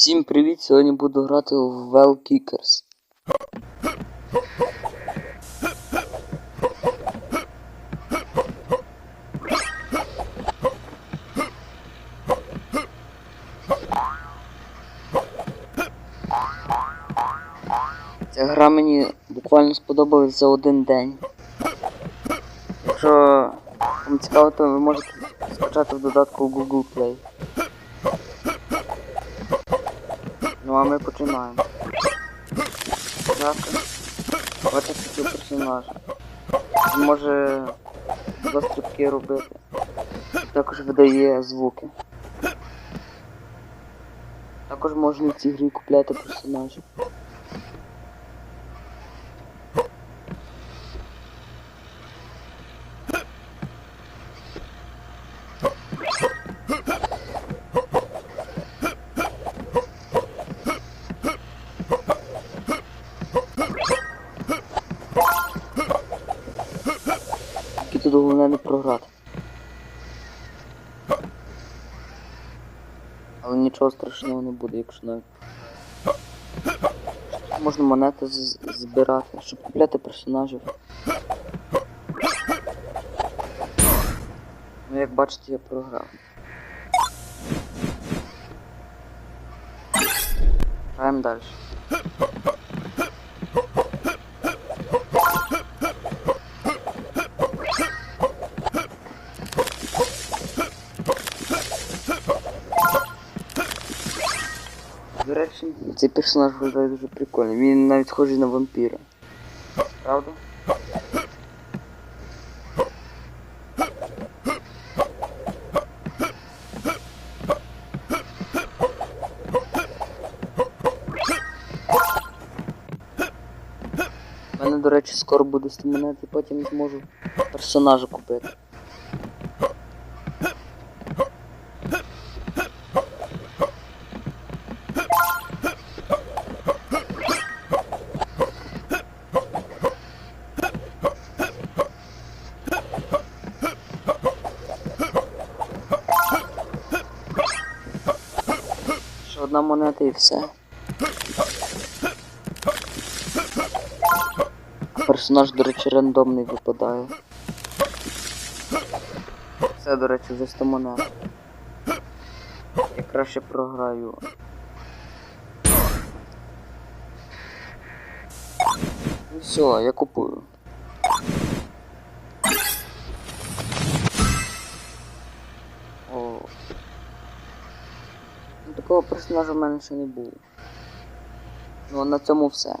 Всім привіт! Сьогодні буду грати в Well Kickers. Ця гра мені буквально сподобалась за один день. Якщо вам цікаво, то ви можете скачати в додатку Google Play. А ми починаємо. Дякую. Бачите цього персонаж. Може два стрибки робити. Також видає звуки. Також можна в цій грі купляти персонажів. Тут головне не програти. Але нічого страшного не буде, якщо навіть. Можна монети збирати, щоб купляти персонажів. Ну як бачите, я програв. Граємо далі. До речі, цей персонаж виглядає дуже прикольно. Він навіть схожий на вампіра. Правда? У мене, до речі, скоро буде 100 монет і потім зможу персонажа купити. Одна монета і все. Персонаж, до речі, рандомний випадає. Все, до речі, вже 100 монет. Я краще програю. Ну все, я купую. Такого персонажа в мене ще не було. Ну, на цьому все.